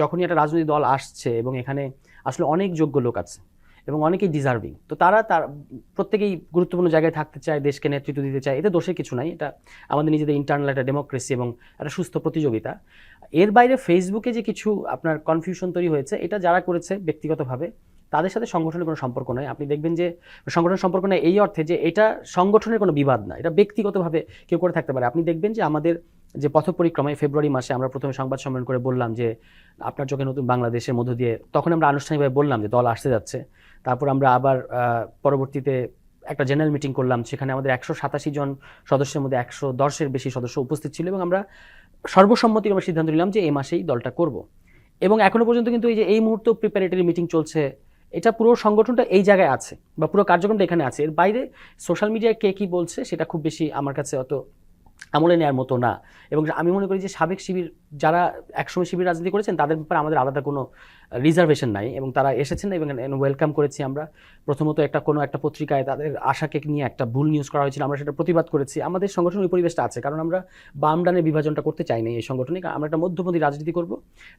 যখনই একটা রাজনৈতিক দল আসছে এবং এখানে আসলে অনেক যোগ্য লোক আছে এবং অনেকেই ডিজার্ভিং তো তারা তার প্রত্যেকেই গুরুত্বপূর্ণ জায়গায় থাকতে চায়, দেশকে নেতৃত্ব দিতে চায়, এতে দোষের কিছু নাই। এটা আমাদের নিজেদের ইন্টারনাল একটা ডেমোক্রেসি এবং একটা সুস্থ প্রতিযোগিতা। এর বাইরে ফেসবুকে যে কিছু আপনার কনফিউশন তৈরি হয়েছে, এটা যারা করেছে ব্যক্তিগতভাবে, তাদের সাথে সংগঠনের কোনো সম্পর্ক নয় আপনি দেখবেন যে সংগঠনের সম্পর্ক নয় এই অর্থে যে এটা সংগঠনের কোনো বিবাদ না, এটা ব্যক্তিগতভাবে কেউ করে থাকতে পারে। আপনি দেখবেন যে আমাদের যে পথ পরিক্রমায় ফেব্রুয়ারি মাসে আমরা প্রথমে সংবাদ সম্মেলন করে বললাম যে আপনার চোখে নতুন বাংলাদেশের মধ্য দিয়ে, তখন আমরা আনুষ্ঠানিকভাবে বললাম যে দল আসতে যাচ্ছে। তারপর আমরা আবার পরবর্তীতে একটা জেনারেল মিটিং করলাম, সেখানে আমাদের একশো সাতাশি জন সদস্যের মধ্যে একশো দশের বেশি সদস্য উপস্থিত ছিল এবং আমরা সর্বসম্মতিক্রমে সিদ্ধান্ত নিলাম যে এই মাসেই দলটা করব। এবং এখনও পর্যন্ত কিন্তু এই যে এই মুহূর্তে প্রিপারেটরি মিটিং চলছে, এটা পুরো সংগঠনটা এই জায়গায় আছে বা পুরো কার্যক্রমটা এখানে আছে। এর বাইরে সোশ্যাল মিডিয়ায় কে কী বলছে, সেটা খুব বেশি আমার কাছে অত আমলে নেওয়ার মতো না। এবং আমি মনে করি যে সাবেক শিবির যারা একসময় শিবির রাজনীতি করেছেন, তাদের ব্যাপারে আমাদের আলাদা কোনো রিজার্ভেশন নাই এবং তারা এসেছেন এবং ওয়েলকাম করেছি আমরা। প্রথমত একটা কোনো একটা পত্রিকায় তাদের আশাকে নিয়ে একটা ভুল নিউজ করা হয়েছিল, আমরা সেটা প্রতিবাদ করেছি। আমাদের সংগঠনের পরিবেশটা আছে, কারণ আমরা বাম ডানের বিভাজনটা করতে চাই না এই সংগঠনে। আমরা একটা মধ্যপন্থী রাজনীতি করব,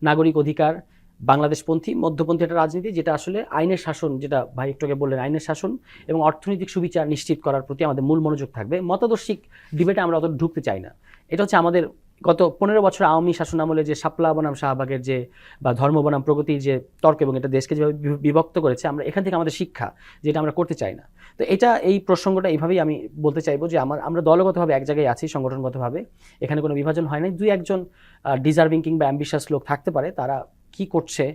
নাগরিক অধিকার বাংলাদেশপন্থী, মধ্যপন্থী একটা রাজনীতি যেটা আসলে আইনের শাসন, যেটা ভাই একটু আগে বললেন, আইনের শাসন এবং অর্থনৈতিক সুবিচার নিশ্চিত করার প্রতি আমাদের মূল মনোযোগ থাকবে। মতাদর্শিক ডিবেটে আমরা অত ঢুকতে চাই না। এটা হচ্ছে আমাদের গত পনেরো বছর আওয়ামী শাসন আমলে যে শাপলা বনাম শাহবাগের যে বা ধর্ম বনাম প্রগতির যে তর্ক এবং এটা দেশকে যেভাবে বিভক্ত করেছে, আমরা এখান থেকে আমাদের শিক্ষা যেটা আমরা করতে চাই না। তো এটা, এই প্রসঙ্গটা এইভাবেই আমি বলতে চাইব যে আমার, আমরা দলগতভাবে এক জায়গায় আছি, সংগঠনগতভাবে। এখানে কোনো বিভাজন হয় নাই। দুই একজন ডিজার্ভিং কিংবা অ্যাম্বিশাস লোক থাকতে পারে, তারা কি করছে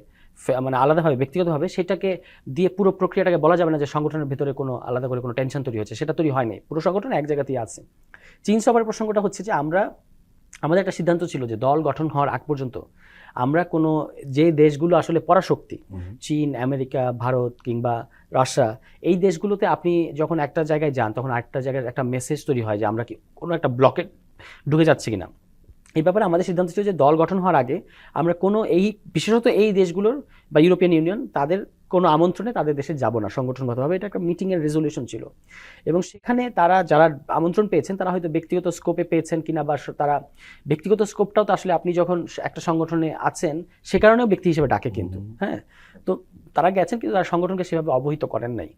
মানে আলাদাভাবে ব্যক্তিগতভাবে সেটাকে দিয়ে পুরো প্রক্রিয়াটাকে বলা যাবে না যে সংগঠনের ভিতরে কোনো আলাদা করে কোনো টেনশন তৈরি হচ্ছে সেটা তৈরি হয়নি। পুরো সংগঠন এক জায়গাতেই আছে। চীন সভার প্রসঙ্গটা হচ্ছে যে আমরা আমাদের একটা সিদ্ধান্ত ছিল যে দল গঠন হওয়ার আগ পর্যন্ত আমরা কোনো যে দেশগুলো আসলে পরাশক্তি চীন আমেরিকা ভারত কিংবা রাশিয়া এই দেশগুলোতে আপনি যখন একটা জায়গায় যান তখন একটা জায়গায় একটা মেসেজ তৈরি হয় যে আমরা কি কোনো একটা ব্লকে ঢুকে যাচ্ছি কিনা। এই ব্যাপারে আমাদের সিদ্ধান্ত ছিল যে দল গঠন হওয়ার আগে আমরা কোনো এই বিশেষত এই দেশগুলোর বা ইউরোপিয়ান ইউনিয়ন তাদের কোনো আমন্ত্রণে তাদের দেশে যাব না সংগঠনগতভাবে। এটা একটা মিটিংয়ের রেজলিউশন ছিল। এবং সেখানে তারা যারা আমন্ত্রণ পেয়েছেন তারা হয়তো ব্যক্তিগত স্কোপে পেয়েছেন কিনা বা তারা ব্যক্তিগত স্কোপটাও তো আসলে আপনি যখন একটা সংগঠনে আছেন সে কারণেও ব্যক্তি হিসেবে ডাকে কিন্তু। হ্যাঁ? তো তারা গেছেন কিন্তু তারা সংগঠনকে সেভাবে অবহিত করেন নাই।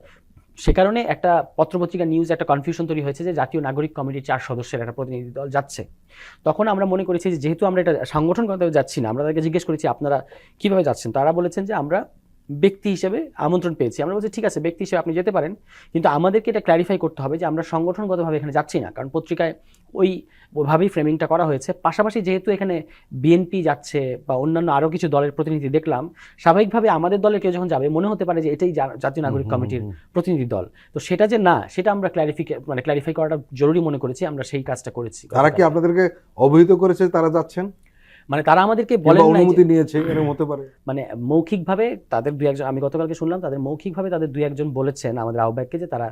সে কারণে একটা পত্রপত্রিকা নিউজ একটা কনফিউশন তৈরি হয়েছে যে জাতীয় নাগরিক কমিটির চার সদস্যের একটা প্রতিনিধি দল যাচ্ছে। তখন আমরা মনে করেছি যে যেহেতু আমরা এটা সংগঠনগতভাবে যাচ্ছি না, আমরা তাদেরকে জিজ্ঞেস করেছি আপনারা কীভাবে যাচ্ছেন? তারা বলেছেন যে আমরা ব্যক্তি হিসেবে আমন্ত্রণ পেয়েছি। আমরা বলছি ঠিক আছে ব্যক্তি হিসেবে আপনি যেতে পারেন। কিন্তু আমাদেরকে এটা ক্ল্যারিফাই করতে হবে যে আমরা সংগঠনগতভাবে এখানে যাচ্ছি না। কারণ পত্রিকায় ওই ওইভাবেই ফ্রেমিংটা করা হয়েছে। পাশাপাশি যেহেতু এখানে বিএনপি যাচ্ছে বা অন্যান্য আরও কিছু দলের প্রতিনিধি দেখলাম স্বাভাবিকভাবে আমাদের দলের কেউ যখন যাবে মনে হতে পারে যে এটাই জাতীয় নাগরিক কমিটির প্রতিনিধি দল। তো সেটা যে না সেটা আমরা ক্ল্যারিফিকে মানে ক্ল্যারিফাই করাটা জরুরি মনে করেছি। আমরা সেই কাজটা করেছি। তারা কি আপনাদেরকে অবহিত করেছে তারা যাচ্ছেন? মানে তারা আমাদেরকে বলেন অনুমতি নিয়েছে এরকম হতে পারে। মানে মৌখিকভাবে তাদের দুই একজন আমি গতকালকে শুনলাম তাদের মৌখিকভাবে তাদের দুই একজন বলেছেন আমাদের আহ্বায়ককে যে তারা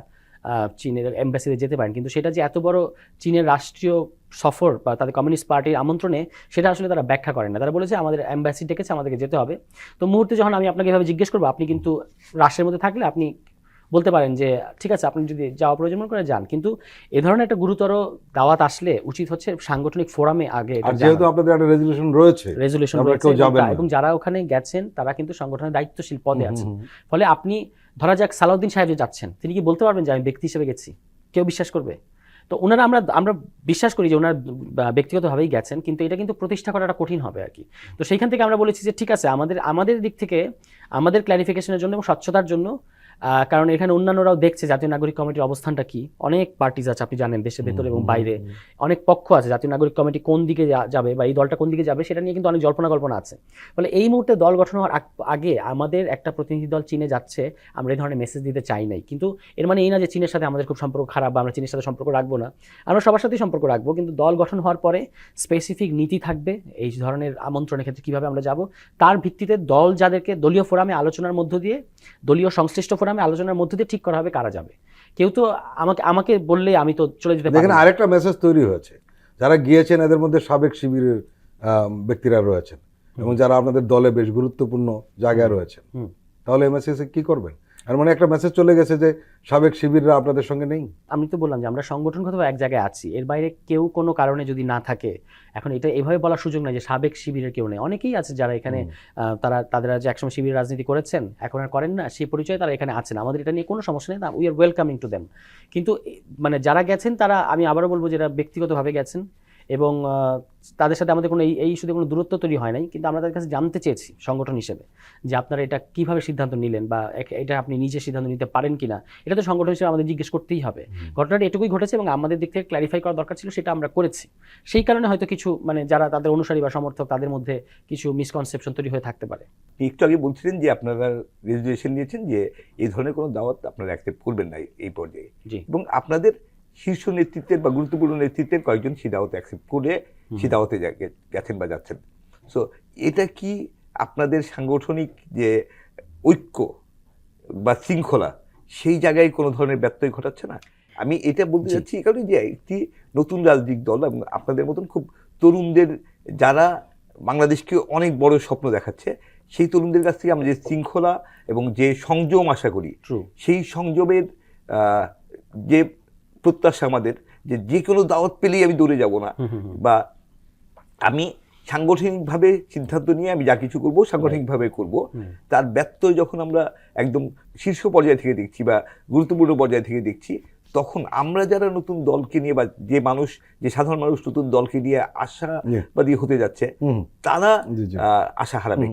চীনের এম্বাসিতে যেতে পারেন। কিন্তু সেটা যে এত বড় চীনের রাষ্ট্রীয় সফর বা তাদের কমিউনিস্ট পার্টির আমন্ত্রণে সেটা আসলে তারা ব্যাখ্যা করেন না। তারা বলেছে আমাদের এম্বাসি ডেকেছে আমাদেরকে যেতে হবে। তো মুহূর্তে যখন আমি আপনাকে এভাবে জিজ্ঞেস করব আপনি কিন্তু রাষ্ট্রের মধ্যে থাকলে আপনি বলতে পারেন যে ঠিক আছে আপনি যদি যাওয়া প্রয়োজন মনে করে যান। কিন্তু এ ধরনের একটা গুরুতর দাওয়াত আসলে উচিত হচ্ছে সাংগঠনিক ফোরামে আগে আর যেহেতু আপনাদের একটা রেজলিউশন রয়েছে রেজলিউশন আমরা রয়েছে কেউ এবং যারা ওখানে গেছেন তারা কিন্তু সংগঠনের দায়িত্বশীল পদে আছেন। ফলে আপনি ধরা যাক সালাউদ্দিন সাহেব যে যাচ্ছেন তিনি কি বলতে পারবেন যে আমি ব্যক্তি হিসেবে গেছি কেউ বিশ্বাস করবে? তো ওনারা আমরা আমরা বিশ্বাস করি যে ওনারা ব্যক্তিগতভাবেই গেছেন কিন্তু এটা কিন্তু প্রতিষ্ঠা করাটা কঠিন হবে আর কি। তো সেইখান থেকে আমরা বলেছি যে ঠিক আছে আমাদের আমাদের দিক থেকে আমাদের ক্ল্যারিফিকেশনের জন্য এবং স্বচ্ছতার জন্য কারণ এখানে অন্যান্যরাও দেখছে জাতীয় নাগরিক কমিটির অবস্থানটা কি। অনেক পার্টিজ আছে আপনি জানেন দেশের ভেতরে এবং বাইরে। অনেক পক্ষ আছে জাতীয় নাগরিক কমিটি কোন দিকে যাবে বা এই দলটা কোন দিকে যাবে সেটা নিয়ে কিন্তু অনেক জল্পনা কল্পনা আছে। ফলে এই মুহূর্তে দল গঠন হওয়ার আগে আমাদের একটা প্রতিনিধি দল চীনে যাচ্ছে আমরা এই ধরনের মেসেজ দিতে চাই নাই। কিন্তু এর মানে এই না যে চীনের সাথে আমাদের খুব সম্পর্ক খারাপ বা আমরা চীনের সাথে সম্পর্ক রাখব না। আমরা সবার সাথেই সম্পর্ক রাখব কিন্তু দল গঠন হওয়ার পরে স্পেসিফিক নীতি থাকবে এই ধরনের আমন্ত্রণের ক্ষেত্রে কীভাবে আমরা যাব। তার ভিত্তিতে দল যাদেরকে দলীয় ফোরামে আলোচনার মধ্য দিয়ে দলীয় সংশ্লিষ্ট ফোরামে আলোচনার মধ্যে দিয়ে ঠিক করা হবে কারা যাবে। কেউ তো আমাকে আমাকে বললে আমি তো চলে যেতে পারি আরেকটা মেসেজ তৈরি হয়েছে। যারা গিয়েছেন এদের মধ্যে সাবেক শিবিরের আহ, ব্যক্তিরা রয়েছেন এবং যারা আপনাদের দলে বেশ গুরুত্বপূর্ণ জায়গায় রয়েছেন। তাহলে এই মেসেজে কি করবেন? আর মানে একটা মেসেজ চলে গেছে যে সাবেক শিবিররা আপনাদের সঙ্গে নেই? আমি তো বললাম যে আমরা সংগঠনগতভাবে এক জায়গায় আছি এর বাইরে কেউ কোনো কারণে যদি না থাকে এখন এটা এভাবে বলার সুযোগ নাই যে সাবেক শিবিরের কেউ নেই। অনেকেই আছে যারা এখানে তারা তাদের যে একসময় শিবির রাজনীতি করেছেন এখন আর করেন না সেই পরিচয়ে তারা এখানে আছেন। আমাদের এটা নিয়ে কোনো সমস্যা নেই we are welcoming to them কিন্তু মানে যারা গেছেন তারা আমি আবারও বলব যেটা ব্যক্তিগতভাবে গেছেন। এবং তাদের সাথে আমাদের কোনো এই এই ইস্যুতে কোনো দূরত্ব তৈরি হয় নাই। কিন্তু আমরা তাদের কাছে জানতে চেয়েছি সংগঠন হিসেবে যে আপনারা এটা কীভাবে সিদ্ধান্ত নিলেন বা এটা আপনি নিজে সিদ্ধান্ত নিতে পারেন কিনা। এটা তো সংগঠন হিসেবে আমাদের জিজ্ঞেস করতেই হবে। ঘটনাটা এটুকুই ঘটেছে এবং আমাদের দিক থেকে ক্ল্যারিফাই করা দরকার ছিল সেটা আমরা করেছি। সেই কারণে হয়তো কিছু মানে যারা তাদের অনুসারী বা সমর্থক তাদের মধ্যে কিছু মিসকনসেপশন তৈরি হয়ে থাকতে পারে। একটু আগে বলছিলেন যে আপনারা রেজুলেশন দিয়েছেন যে এই ধরনের কোনো দাওয়াত আপনারা অ্যাকসেপ্ট করবেন না এই পর্যায়ে। জি। এবং আপনাদের শীর্ষ নেতৃত্বের বা গুরুত্বপূর্ণ নেতৃত্বের কয়েকজন সেই দাওয়াতে অ্যাকসেপ্ট করে সেই দাওয়াতে গেছেন বা যাচ্ছেন। সো এটা কি আপনাদের সাংগঠনিক যে ঐক্য বা শৃঙ্খলা সেই জায়গায় কোনো ধরনের ব্যত্যয় ঘটাচ্ছে না? আমি এটা বলতে চাচ্ছি এই কারণে যে একটি নতুন রাজনৈতিক দল এবং আপনাদের মতন খুব তরুণদের যারা বাংলাদেশকে অনেক বড় স্বপ্ন দেখাচ্ছে সেই তরুণদের কাছ থেকে আমরা যে শৃঙ্খলা এবং যে সংযম আশা করি সেই সংযমের যে প্রত্যাশা আমাদের যে যে কোনো দাওয়াত পেলেই আমি দৌড়ে যাব না। বা আমি সাংগঠনিকভাবে সিদ্ধান্ত নিয়ে আমি যা কিছু করব সাংগঠনিকভাবে করব। তার ব্যত্যয় যখন আমরা একদম শীর্ষ পর্যায় থেকে দেখছি বা গুরুত্বপূর্ণ পর্যায় থেকে দেখছি তখন আমরা যারা নতুন দলকে নিয়ে বা যে মানুষ যে সাধারণ মানুষ নতুন দলকে নিয়ে আশাবাদী হতে যাচ্ছে তারা আশা হারাবে।